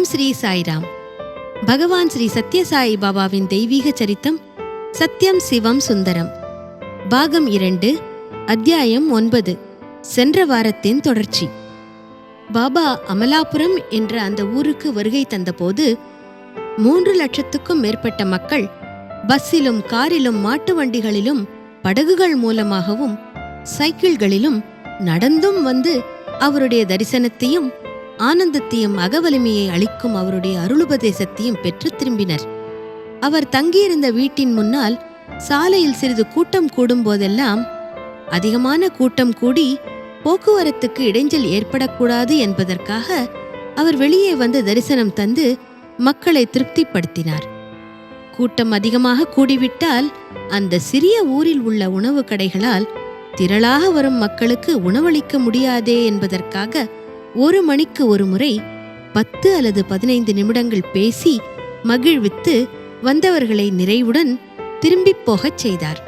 ஓம் ஸ்ரீ சாய்ராம். பகவான் ஸ்ரீ சத்யசாயி பாபாவின் தெய்வீக சரித்தம் சத்யம் சிவம் சுந்தரம். பாகம் இரண்டு அத்தியாயம் ஒன்பது சென்ற வாரத்தின் தொடர்ச்சி. பாபா அமலாபுரம் என்ற அந்த ஊருக்கு வருகை தந்தபோது மூன்று லட்சத்துக்கும் மேற்பட்ட மக்கள் பஸ்ஸிலும் காரிலும் மாட்டு வண்டிகளிலும் படகுகள் மூலமாகவும் சைக்கிள்களிலும் நடந்தும் வந்து அவருடைய தரிசனத்தையும் ஆனந்தத்தையும் அகவலிமையை அளிக்கும் அவருடைய அருளுபதேசத்தையும் பெற்று திரும்பினர். அவர் தங்கியிருந்த வீட்டின் முன்னால் சாலையில் சிறிது கூட்டம் கூடும் போதெல்லாம் அதிகமான கூட்டம் கூடி போக்குவரத்துக்கு இடைஞ்சல் ஏற்படக்கூடாது என்பதற்காக அவர் வெளியே வந்து தரிசனம் தந்து மக்களை திருப்திப்படுத்தினார். கூட்டம் அதிகமாக கூடிவிட்டால் அந்த சிறிய ஊரில் உள்ள உணவு கடைகளால் திரளாக வரும் மக்களுக்கு உணவளிக்க முடியாதே என்பதற்காக ஒரு மணிக்கு ஒரு முறை பத்து அல்லது பதினைந்து நிமிடங்கள் பேசி மகிழ்வித்து வந்தவர்களை நிறைவுடன் திரும்பிப் போகச் செய்தார்.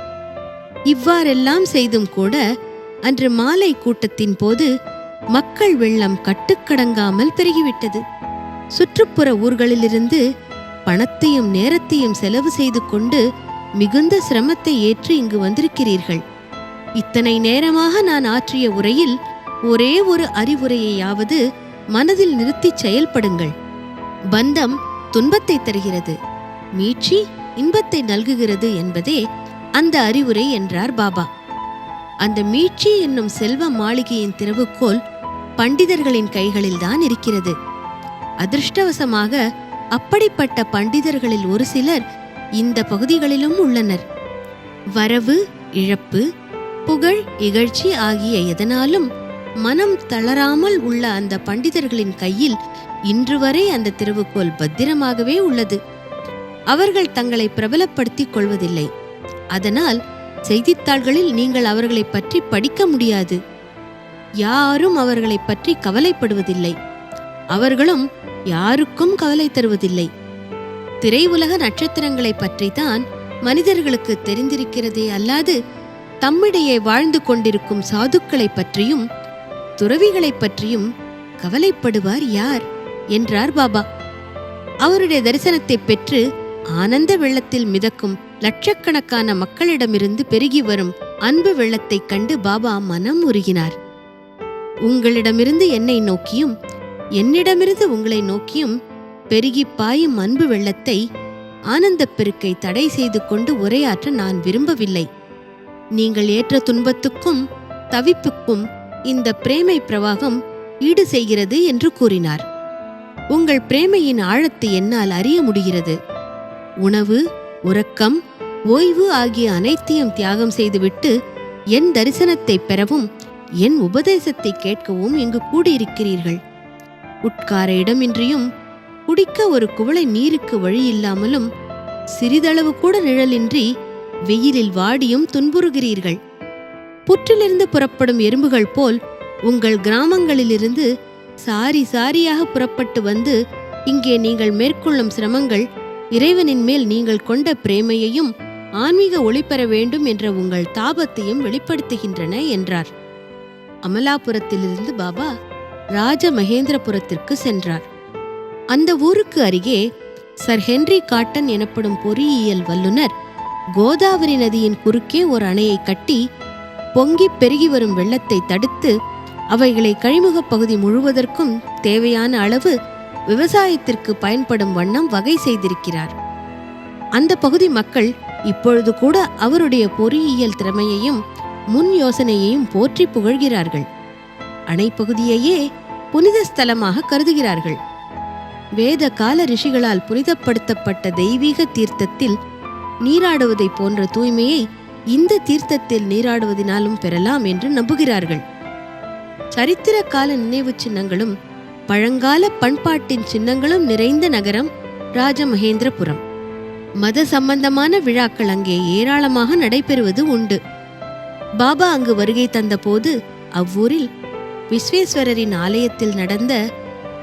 இவ்வாறெல்லாம் செய்தும் கூட அன்று மாலை கூட்டத்தின் போது மக்கள் வெள்ளம் கட்டுக்கடங்காமல் பெருகிவிட்டது. சுற்றுப்புற ஊர்களிலிருந்து பணத்தையும் நேரத்தையும் செலவு செய்து கொண்டு மிகுந்த சிரமத்தை ஏற்று இங்கு வந்திருக்கிறீர்கள். இத்தனை நேரமாக நான் ஆற்றிய உரையில் ஒரே ஒரு அறிவுரையையாவது மனதில் நிறுத்திச் செயல்படுங்கள். பந்தம் துன்பத்தை தருகிறது. மீட்சி இன்பத்தை நல்குகிறது என்பதே அந்த அறிவுரை என்றார் பாபா. அந்த மீட்சி என்னும் செல்வ மாளிகையின் திறவுகோல் பண்டிதர்களின் கைகளில்தான் இருக்கிறது. அதிர்ஷ்டவசமாக அப்படிப்பட்ட பண்டிதர்களில் ஒரு சிலர் இந்த பகுதிகளிலும் உள்ளனர். வரவு இழப்பு புகழ் இகழ்ச்சி ஆகிய எதனாலும் மனம் தளராமல் உள்ள அந்த பண்டிதர்களின் கையில் இன்று வரை அந்த திறவுகோல் பத்திரமாகவே உள்ளது. அவர்கள் தங்களை பிரபலப்படுத்திக் கொள்வதில்லை. அதனால் செய்தித்தாள்களில் நீங்கள் அவர்களைப் பற்றி படிக்க முடியாது. யாரும் அவர்களைப் பற்றி கவலைப்படுவதில்லை. அவர்களும் யாருக்கும் கவலை தருவதில்லை. திரையுலக நட்சத்திரங்களைப் பற்றித்தான் மனிதர்களுக்கு தெரிந்திருக்கிறதே அல்லாது தம்மிடையே வாழ்ந்து கொண்டிருக்கும் சாதுக்களைப் பற்றியும் துறவிகளைப் பற்றியும் கவலைப்படுவார் யார்? என்றார் பாபா. அவருடைய தரிசனத்தை பெற்று ஆனந்த வெள்ளத்தில் மிதக்கும் லட்சக்கணக்கான மக்களிடமிருந்து பெருகி வரும் அன்பு வெள்ளத்தைக் கண்டு பாபா மனம் உருகினார். உங்களிடமிருந்து என்னை நோக்கியும் என்னிடமிருந்து உங்களை நோக்கியும் பெருகி பாயும் அன்பு வெள்ளத்தை ஆனந்தப் பெருக்கை தடை செய்து கொண்டு உரையாற்ற நான் விரும்பவில்லை. நீங்கள் ஏற்ற துன்பத்துக்கும் தவிப்புக்கும் இந்த பிரேமை பிரவாகம் ஈடு செய்கிறது என்று கூறினார். உங்கள் பிரேமையின் ஆழத்தை என்னால் அறிய முடிகிறது. உணவு உறக்கம் ஓய்வு ஆகிய அனைத்தையும் தியாகம் செய்துவிட்டு என் தரிசனத்தை பெறவும் என் உபதேசத்தை கேட்கவும் இங்கு கூடியிருக்கிறீர்கள். உட்கார இடமின்றியும் குடிக்க ஒரு குவளை நீருக்கு வழி இல்லாமலும் சிறிதளவு கூட நிழலின்றி வெயிலில் வாடியும் துன்புறுகிறீர்கள். புற்றிலிருந்து புறப்படும் எறும்புகள் போல் உங்கள் கிராமங்களிலிருந்து சாரி சாரியாக புறப்பட்டு வந்து இங்கே நீங்கள் மேற்கொள்ளும் சிரமங்கள் இறைவனின் மேல் நீங்கள் கொண்ட பிரேமையையும் ஆன்மீக ஒளி பெற வேண்டும் என்ற உங்கள் தாபத்தையும் வெளிப்படுத்துகின்றன என்றார். அமலாபுரத்திலிருந்து பாபா ராஜ மகேந்திரபுரத்திற்கு சென்றார். அந்த ஊருக்கு அருகே சர் ஹென்றி காட்டன் எனப்படும் பொறியியல் வல்லுனர் கோதாவரி நதியின் குறுக்கே ஒரு அணையை கட்டி பொங்கி பெருகி வரும் வெள்ளத்தை தடுத்து அவைகளை கழிமுகப் பகுதி முழுவதற்கும் தேவையான அளவு விவசாயத்திற்கு பயன்படும் வண்ணம் வகை செய்திருக்கிறார். அந்த பகுதி மக்கள் இப்பொழுது கூட அவருடைய பொறியியல் திறமையையும் முன் யோசனையையும் போற்றி புகழ்கிறார்கள். அணைப்பகுதியையே புனித ஸ்தலமாக கருதுகிறார்கள். வேத கால ரிஷிகளால் புனிதப்படுத்தப்பட்ட தெய்வீக தீர்த்தத்தில் நீராடுவதை போன்ற தூய்மையை இந்த தீர்த்தத்தில் நீராடுவதினாலும் பெறலாம் என்று நம்புகிறார்கள். சரித்திர கால நினைவுச் சின்னங்களும் பழங்கால பண்பாட்டின் சின்னங்களும் நிறைந்த நகரம் ராஜமகேந்திரபுரம். மத சம்பந்தமான விழாக்கள் அங்கே ஏராளமாக நடைபெறுவது உண்டு. பாபா அங்கு வருகை தந்தபோது அவ்வூரில் விஸ்வேஸ்வரரின் ஆலயத்தில் நடந்த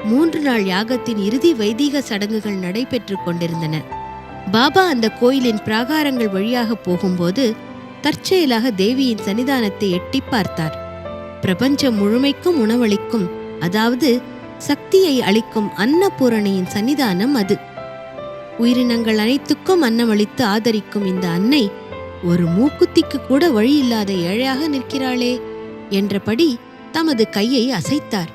மூன்று நாள் யாகத்தின் இறுதி வைதீக சடங்குகள் நடைபெற்றுக் கொண்டிருந்தன. பாபா அந்த கோயிலின் பிராகாரங்கள் வழியாக போகும்போது தற்செயலாக தேவியின் சன்னிதானத்தை எட்டிப் பார்த்தார். பிரபஞ்சம் முழுமைக்கும் உணவளிக்கும் அதாவது சக்தியை அளிக்கும் அன்னபூரணியின் சன்னிதானம் அது. உயிரினங்கள் அனைத்துக்கும் அன்னமளித்து ஆதரிக்கும் இந்த அன்னை ஒரு மூக்குத்திக்கு கூட வழி இல்லாத ஏழையாக நிற்கிறாளே என்றபடி தமது கையை அசைத்தார்.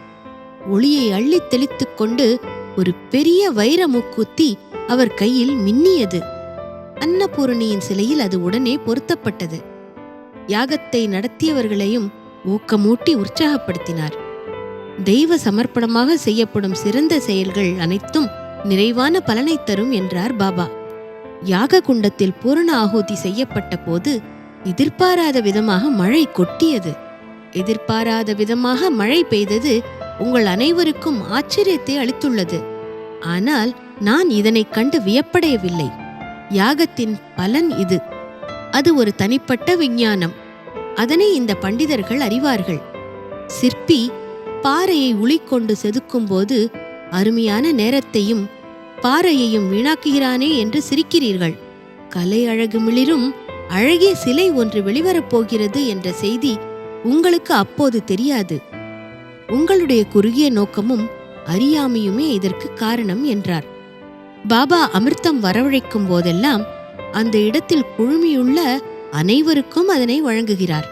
ஒளியை அள்ளித் தெளித்துக் கொண்டு ஒரு பெரிய வைர மூக்குத்தி அவர் கையில் மின்னியது. அன்னபூரணியின் சிலையில் அது உடனே பொருத்தப்பட்டது. யாகத்தை நடத்தியவர்களையும் ஊக்கமூட்டி உற்சாகப்படுத்தினார். தெய்வ சமர்ப்பணமாக செய்யப்படும் சிறந்த செயல்கள் அனைத்தும் நிறைவான பலனைத் தரும் என்றார் பாபா. யாக குண்டத்தில் பூரண ஆகுதி செய்யப்பட்ட போது எதிர்பாராத விதமாக மழை கொட்டியது. எதிர்பாராத விதமாக மழை பெய்தது உங்கள் அனைவருக்கும் ஆச்சரியத்தை அளித்துள்ளது. ஆனால் நான் இதனைக் கண்டு வியப்படையவில்லை. யாகத்தின் பலன் இது. அது ஒரு தனிப்பட்ட விஞ்ஞானம். அதனை இந்த பண்டிதர்கள் அறிவார்கள். சிற்பி பாறையை உளிக்கொண்டு செதுக்கும்போது அருமையான நேரத்தையும் பாறையையும் வீணாக்குகிறானே என்று சிரிக்கிறீர்கள். கலை அழகு மிளிரும் அழகிய சிலை ஒன்று வெளிவரப் போகிறது என்ற செய்தி உங்களுக்கு அப்போது தெரியாது. உங்களுடைய குறுகிய நோக்கமும் அறியாமையுமே இதற்கு காரணம் என்றார். பாபா அமிர்தம் வரவழைக்கும் போதெல்லாம் அந்த இடத்தில் குழுமியுள்ள அனைவருக்கும் அதனை வழங்குகிறார்.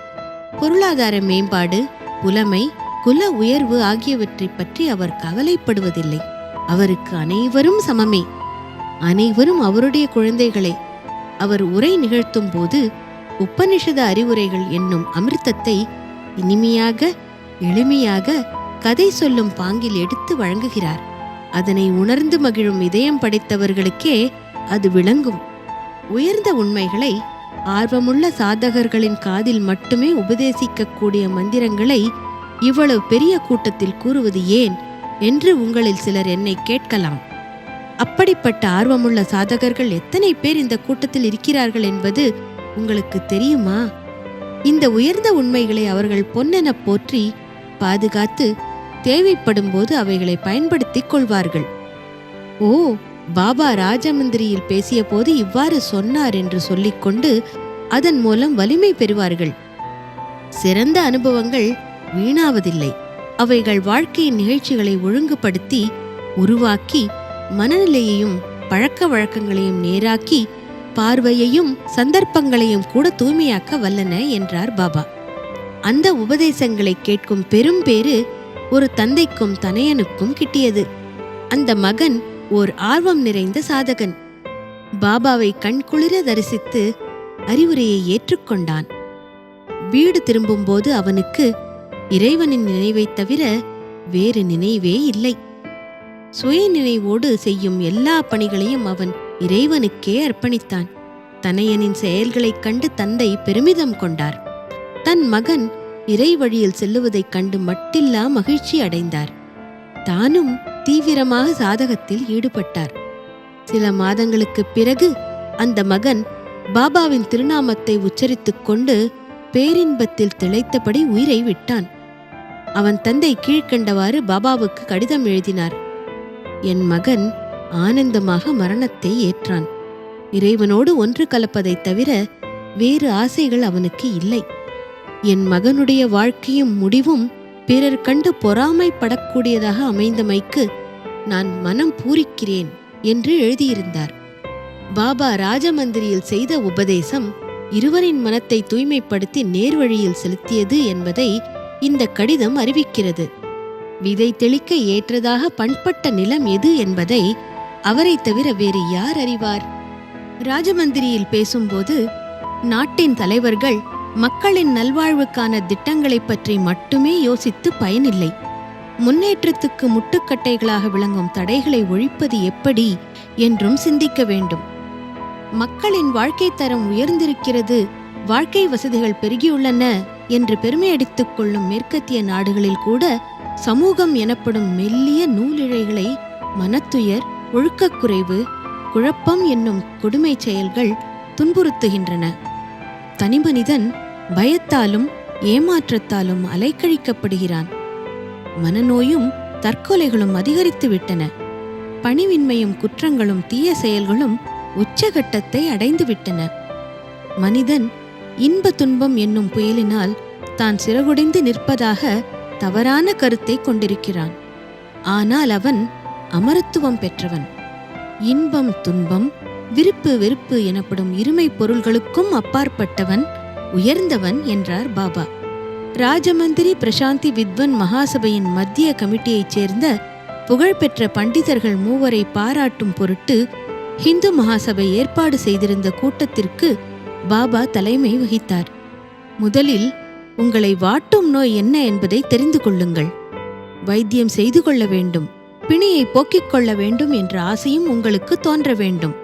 பொருளாதார மேம்பாடு புலமை குல உயர்வு ஆகியவற்றைப் பற்றி அவர் கவலைப்படுவதில்லை. அவருக்கு அனைவரும் சமமே. அனைவரும் அவருடைய குழந்தைகளே. அவர் உரை நிகழ்த்தும் போது உபனிஷத அறிவுரைகள் என்னும் அமிர்தத்தை இனிமையாக எளிமையாக கதை சொல்லும் பாங்கில் எடுத்து வழங்குகிறார். அதனை உணர்ந்து மகிழும் இதயம் படைத்தவர்களுக்கே அது விளங்கும். உயர்ந்த உண்மைகளை ஆர்வமுள்ள சாதகர்களின் காதில் மட்டுமே உபதேசிக்கக்கூடிய மந்திரங்களை இவ்வளவு பெரிய கூட்டத்தில் கூறுவது ஏன் என்று உங்களில் சிலர் என்னை கேட்கலாம். அப்படிப்பட்ட ஆர்வமுள்ள சாதகர்கள் எத்தனை பேர் இந்த கூட்டத்தில் இருக்கிறார்கள் என்பது உங்களுக்கு தெரியுமா? இந்த உயர்ந்த உண்மைகளை அவர்கள் பொன்னென போற்றி பாதுகாத்து தேவைப்படும் போது அவைகளை பயன்படுத்திக் கொள்வார்கள். ஓ பாபா ராஜமந்திரியில் பேசியபோது இவ்வாறு சொன்னார் என்று சொல்லிக்கொண்டு அதன் மூலம் வலிமை பெறுவார்கள். சிறந்த அனுபவங்கள் வீணாவதில்லை. அவைகள் வாழ்க்கையின் நிகழ்ச்சிகளை ஒழுங்குபடுத்தி உருவாக்கி மனநிலையையும் பழக்க வழக்கங்களையும் நேராக்கி பார்வையையும் சந்தர்ப்பங்களையும் கூட தூய்மையாக்க வல்லன என்றார் பாபா. அந்த உபதேசங்களை கேட்கும் பெரும் பேறு ஒரு தந்தைக்கும் தனையனுக்கும் கிட்டியது. அந்த மகன் ஓர் ஆர்வம் நிறைந்த சாதகன். பாபாவை கண்குளிர தரிசித்து அறிவுரையை ஏற்றுக்கொண்டான் வீடு திரும்பும்போது அவனுக்கு இறைவனின் நினைவைத் தவிர வேறு நினைவே இல்லை. சுய நினைவோடு செய்யும் எல்லா பணிகளையும் அவன் இறைவனுக்கே அர்ப்பணித்தான். தனையனின் செயல்களைக் கண்டு தந்தை பெருமிதம் கொண்டார். தன் மகன் இறை வழியில் செல்லுவதைக் கண்டு மட்டில்லா மகிழ்ச்சி அடைந்தார். தானும் தீவிரமாக சாதகத்தில் ஈடுபட்டார். சில மாதங்களுக்குப் பிறகு அந்த மகன் பாபாவின் திருநாமத்தை உச்சரித்துக் கொண்டு பேரின்பத்தில் திளைத்தபடி உயிரை விட்டான். அவன் தந்தை கீழ்க்கண்டவாறு பாபாவுக்கு கடிதம் எழுதினார். என் மகன் ஆனந்தமாக மரணத்தை ஏற்றான். இறைவனோடு ஒன்று கலப்பதைத் தவிர வேறு ஆசைகள் அவனுக்கு இல்லை. என் மகனுடைய வாழ்க்கையும் முடிவும் பிறர் கண்டு பொறாமைப்படக்கூடியதாக அமைந்தமைக்கு நான் மனம் பூரிக்கிறேன் என்று எழுதியிருந்தார். பாபா ராஜமந்திரியில் செய்த உபதேசம் இருவரின் மனத்தை தூய்மைப்படுத்தி நேர்வழியில் செலுத்தியது என்பதை இந்த கடிதம் அறிவிக்கிறது. விதை தெளிக்க ஏற்றதாக பண்பட்ட நிலம் எது என்பதை அவரைத் தவிர வேறு யார் அறிவார்? ராஜமந்திரியில் பேசும்போது நாட்டின் தலைவர்கள் மக்களின் நல்வாழ்வுக்கான திட்டங்களைப் பற்றி மட்டுமே யோசித்து பயனில்லை. முன்னேற்றத்துக்கு முட்டுக்கட்டைகளாக விளங்கும் தடைகளை ஒழிப்பது எப்படி என்றும் சிந்திக்க வேண்டும். மக்களின் வாழ்க்கை தரம் உயர்ந்திருக்கிறது வாழ்க்கை வசதிகள் பெருகியுள்ளன என்று பெருமையடித்துக் கொள்ளும் மேற்கத்திய நாடுகளில் கூட சமூகம் எனப்படும் மெல்லிய நூலிழைகளை மனத்துயர் ஒழுக்கக்குறைவு குழப்பம் என்னும் கொடுமைச் செயல்கள் துன்புறுத்துகின்றன. தனிமனிதன் பயத்தாலும் ஏமாற்றத்தாலும் அலைக்கழிக்கப்படுகிறான். மனநோயும் தற்கொலைகளும் அதிகரித்து விட்டன பணிவின்மையும் குற்றங்களும் தீய செயல்களும் உச்சகட்டத்தை அடைந்துவிட்டன. மனிதன் இன்ப துன்பம் என்னும் புயலினால் தான் சிறகுடைந்து நிற்பதாக தவறான கருத்தை கொண்டிருக்கிறான். ஆனால் அவன் அமரத்துவம் பெற்றவன். இன்பம் துன்பம் விருப்பு வெறுப்பு எனப்படும் இருமை பொருள்களுக்கும் அப்பாற்பட்டவன் உயர்ந்தவன் என்றார் பாபா. ராஜமந்திரி பிரசாந்தி வித்வன் மகாசபையின் மத்திய கமிட்டியைச் சேர்ந்த புகழ்பெற்ற பண்டிதர்கள் மூவரை பாராட்டும் பொருட்டு ஹிந்து மகாசபை ஏற்பாடு செய்திருந்த கூட்டத்திற்கு பாபா தலைமை வகித்தார். முதலில் உங்களை வாட்டும் நோய் என்ன என்பதை தெரிந்து கொள்ளுங்கள். வைத்தியம் செய்து கொள்ள வேண்டும். பிணியை போக்கிக் கொள்ள வேண்டும் என்ற ஆசையும் உங்களுக்கு தோன்ற வேண்டும்.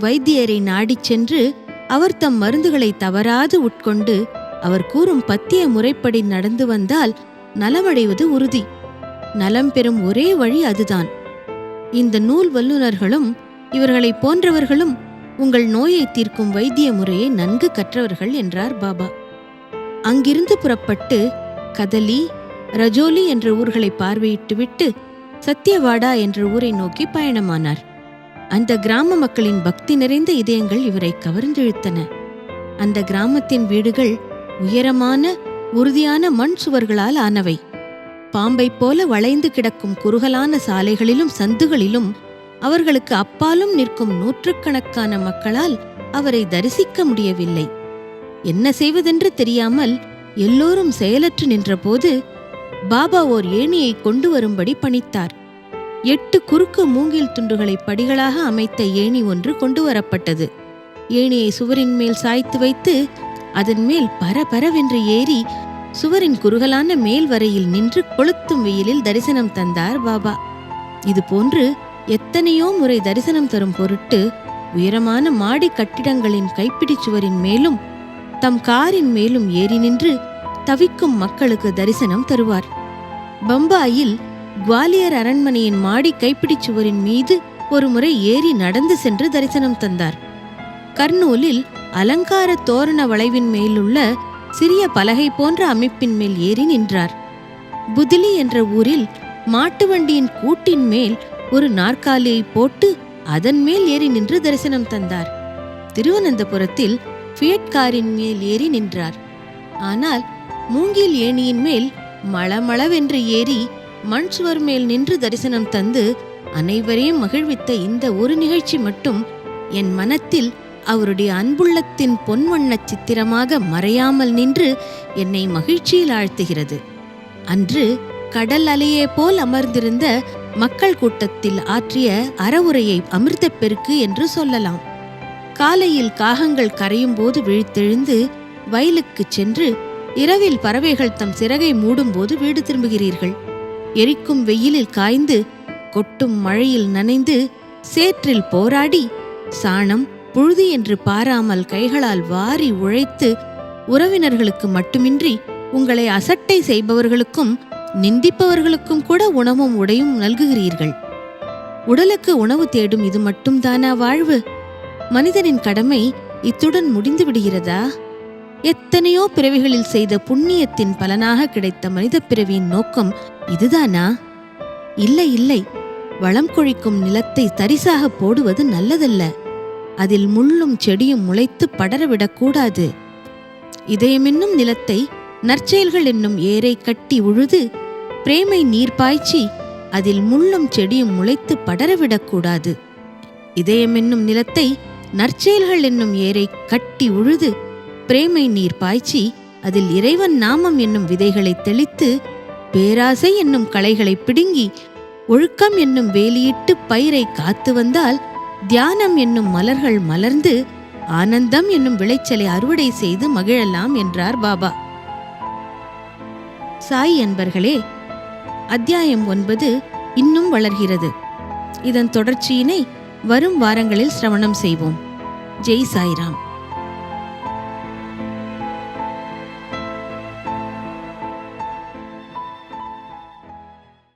வைத்தியரை நாடிச் சென்று அவர் தம் மருந்துகளை தவறாது உட்கொண்டு அவர் கூறும் பத்திய முறைப்படி நடந்து வந்தால் நலமடைவது உறுதி. நலம் பெறும் ஒரே வழி அதுதான். இந்த நூல் வல்லுநர்களும் இவர்களைப் போன்றவர்களும் உங்கள் நோயை தீர்க்கும் வைத்திய முறையை நன்கு கற்றவர்கள் என்றார் பாபா. அங்கிருந்து புறப்பட்டு கதலி ரஜோலி என்ற ஊர்களை பார்வையிட்டுவிட்டு சத்தியவாடா என்ற ஊரை நோக்கி பயணமானார். அந்த கிராம மக்களின் பக்தி நிறைந்த இதயங்கள் இவரை கவர்ந்திழுத்தன. அந்த கிராமத்தின் வீடுகள் உயரமான உறுதியான மண் சுவர்களால் ஆனவை. பாம்பைப் போல வளைந்து கிடக்கும் குறுகலான சாலைகளிலும் சந்துகளிலும் அவர்களுக்கு அப்பாலும் நிற்கும் நூற்றுக்கணக்கான மக்களால் அவரை தரிசிக்க முடியவில்லை. என்ன செய்வதென்று தெரியாமல் எல்லோரும் செயலற்று நின்றபோது பாபா ஓர் ஏணியை கொண்டு வரும்படி பணித்தார். எட்டு குறுக்கு மூங்கில் துண்டுகளை படிகளாக அமைத்த ஏணி ஒன்று கொண்டு வரப்பட்டது ஏணியை சுவரின் மேல் சாய்த்து வைத்து அதன் மேல் பரபரவென்று ஏறி சுவரின் குறுகலான மேல் வரையில் நின்று கொளுத்தும் வெயிலில் தரிசனம் தந்தார் பாபா. இது போன்று எத்தனையோ முறை தரிசனம் தரும் பொருட்டு உயரமான மாடி கட்டிடங்களின் கைப்பிடிச் சுவரின் மேலும் தம் காரின் மேலும் ஏறி நின்று தவிக்கும் மக்களுக்கு தரிசனம் தருவார். பம்பாயில் குவாலியர் அரண்மனையின் மாடி கைப்பிடிச்சுவரின் மீது ஒருமுறை ஏறி நடந்து சென்று தரிசனம் தந்தார். கர்னூலில் அலங்கார தோரண வளைவின் மேலுள்ள சிறிய பலகை போன்ற அமைப்பின் மேல் ஏறி நின்றார். புதிலி என்ற ஊரில் மாட்டு வண்டியின் கூட்டின் மேல் ஒரு நாற்காலியை போட்டு அதன் மேல் ஏறி நின்று தரிசனம் தந்தார். திருவனந்தபுரத்தில் ஃபியட் காரின் மேல் ஏறி நின்றார். ஆனால் மூங்கில் ஏணியின் மேல் மளமளவென்று ஏறி மண் சுவர் மேல் நின்று தரிசனம் தந்து அனைவரையும் மகிழ்வித்த இந்த ஒரு நிகழ்ச்சி மட்டும் என் மனத்தில் அவருடைய அன்புள்ளத்தின் பொன்வண்ண சித்திரமாக மறையாமல் நின்று என்னை மகிழ்ச்சியில் ஆழ்த்துகிறது. அன்று கடல் அலையே போல் அமர்ந்திருந்த மக்கள் கூட்டத்தில் ஆற்றிய அறவுரையை அமிர்தப் பெருக்கு என்று சொல்லலாம். காலையில் காகங்கள் கரையும் போது விழித்தெழுந்து வயலுக்குச் சென்று இரவில் பறவைகள் தம் சிறகை மூடும்போது வீடு திரும்புகிறீர்கள். எரிக்கும் வெயிலில் காய்ந்து கொட்டும் மழையில் நனைந்து சேற்றில் போராடி சாணம் புழுதி என்று பாராமல் கைகளால் வாரி உழைத்து உறவினர்களுக்கு மட்டுமின்றி உங்களை அசட்டை செய்பவர்களுக்கும் நிந்திப்பவர்களுக்கும் கூட உணவும் உடையும் நல்குகிறீர்கள். உடலுக்கு உணவு தேடும் இது மட்டும்தானா வாழ்வு? மனிதனின் கடமை இத்துடன் முடிந்து விடுகிறதா? எத்தனையோ பிறவிகளில் செய்த புண்ணியத்தின் பலனாக கிடைத்த மனித பிறவியின் நோக்கம் இதுதானா? இல்லை இல்லை. வளம் கொழிக்கும் நிலத்தை தரிசாக போடுவது நல்லதல்ல. அதில் முள்ளும் செடியும் முளைத்து படரவிடக்கூடாது இதயமென்னும் நிலத்தை நற்செயல்கள் என்னும் ஏரை கட்டி உழுது பிரேமை நீர் பாய்ச்சி அதில் முள்ளும் செடியும் முளைத்து படரவிடக்கூடாது இதயமென்னும் நிலத்தை நற்செயல்கள் என்னும் ஏரை கட்டி உழுது பிரேமை நீர் பாய்ச்சி அதில் இறைவன் நாமம் என்னும் விதைகளை தெளித்து பேராசை என்னும் களைகளை பிடுங்கி ஒழுக்கம் என்னும் வேலியிட்டு பயிரை காத்து வந்தால் தியானம் என்னும் மலர்கள் மலர்ந்து ஆனந்தம் என்னும் விளைச்சலை அறுவடை செய்து மகிழலாம் என்றார் பாபா. சாய் என்பர்களே அத்தியாயம் ஒன்பது இன்னும் வளர்கிறது. இதன் தொடர்ச்சியினை வரும் வாரங்களில் சிரவணம் செய்வோம். ஜெய் சாய்ராம்.